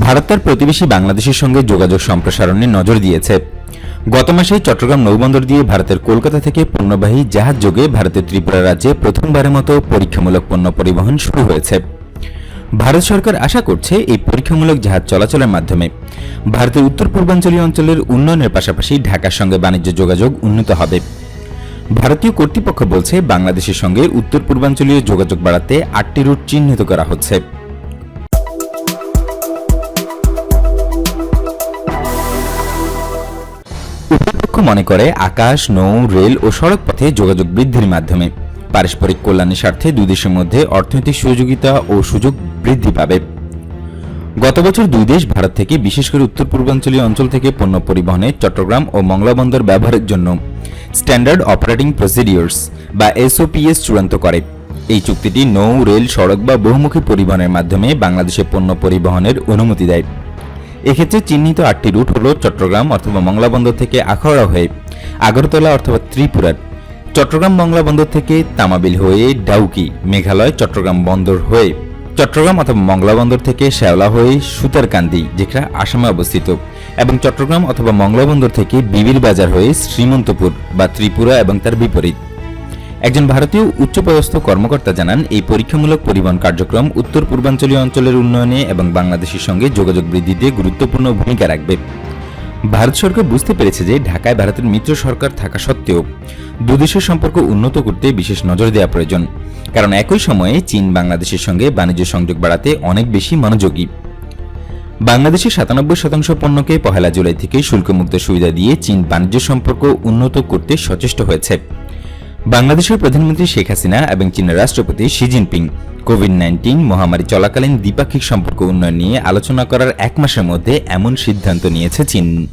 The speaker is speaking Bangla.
ভারত তার প্রতিবেশী বাংলাদেশের সঙ্গে যোগাযোগ সম্প্রসারণে নজর দিয়েছে। গত মাসে চট্টগ্রাম নৌবন্দর দিয়ে ভারতের কলকাতা থেকে পণ্যবাহী জাহাজ যোগে ভারতের ত্রিপুরা রাজ্যে প্রথমবারের মতো পরীক্ষামূলক পণ্য পরিবহন শুরু হয়েছে। ভারত সরকার আশা করছে এই পরীক্ষামূলক জাহাজ চলাচলের মাধ্যমে ভারতের উত্তর পূর্বাঞ্চলীয় অঞ্চলের উন্নয়নের পাশাপাশি ঢাকার সঙ্গে বাণিজ্য যোগাযোগ উন্নত হবে। ভারতীয় কর্তৃপক্ষ বলছে, বাংলাদেশের সঙ্গে উত্তর পূর্বাঞ্চলীয় যোগাযোগ বাড়াতে আটটি রুট চিহ্নিত করা হচ্ছে। কর্তৃপক্ষ মনে করে আকাশ, নৌ, রেল ও সড়ক পথে যোগাযোগ বৃদ্ধির মাধ্যমে। পারস্পরিক কল্যাণের স্বার্থে দুই দেশের মধ্যে অর্থনৈতিক সহযোগিতা ও সুযোগ বৃদ্ধি পাবে। গত বছর দুই দেশ ভারত থেকে, বিশেষ করে উত্তর পূর্বাঞ্চলীয় অঞ্চল থেকে পণ্য পরিবহনে চট্টগ্রাম ও মংলা বন্দর ব্যবহারের জন্য স্ট্যান্ডার্ড অপারেটিং প্রসিডিওর্স বা এসওপিএস চূড়ান্ত করে। এই চুক্তিটি নৌ, রেল, সড়ক বা বহুমুখী পরিবহনের মাধ্যমে বাংলাদেশে পণ্য পরিবহনের অনুমতি দেয়। এক্ষেত্রে চিহ্নিত আটটি রুট হল চট্টগ্রাম অথবা মংলা বন্দর থেকে আখাউড়া হয়ে আগরতলা অথবা ত্রিপুরার। চট্টগ্রাম মংলা বন্দর থেকে তামাবিল হয়ে ডাউকি, মেঘালয় চট্টগ্রাম বন্দর হয়ে চট্টগ্রাম অথবা মংলা বন্দর থেকে শ্যাওলা হয়ে সুতারকান্দি, যেটা আসামে অবস্থিত, এবং চট্টগ্রাম অথবা মংলা বন্দর থেকে বিবির বাজার হয়ে শ্রীমন্তপুর বা ত্রিপুরা এবং তার বিপরীত। একজন ভারতীয় উচ্চপদস্থ কর্মকর্তা জানান, এই পরীক্ষামূলক পরিবহন কার্যক্রম উত্তর পূর্বাঞ্চলীয় অঞ্চলের উন্নয়নে এবং বাংলাদেশের সঙ্গে যোগাযোগ বৃদ্ধিতে গুরুত্বপূর্ণ ভূমিকা রাখবে। ভারত সরকার বুঝতে পেরেছে যে ঢাকায় ভারতের মিত্র সরকার থাকা সত্ত্বেও দুদেশের সম্পর্ক উন্নত করতে বিশেষ নজর দেওয়া প্রয়োজন। কারণ একই সময়ে চীন বাংলাদেশের সঙ্গে বাণিজ্য সংযোগ বাড়াতে অনেক বেশি মনোযোগী। বাংলাদেশের সাতানব্বই শতাংশ পণ্যকে পহেলা জুলাই থেকে শুল্কমুক্ত সুবিধা দিয়ে চীন বাণিজ্য সম্পর্ক উন্নত করতে সচেষ্ট হয়েছে। বাংলাদেশের প্রধানমন্ত্রী শেখ হাসিনা এবং চীনের রাষ্ট্রপতি শি জিনপিং কোভিড নাইন্টিন মহামারী চলাকালীন দ্বিপাক্ষিক সম্পর্ক উন্নয়ন নিয়ে আলোচনা করার এক মাসের মধ্যে এমন সিদ্ধান্ত নিয়েছে চীন।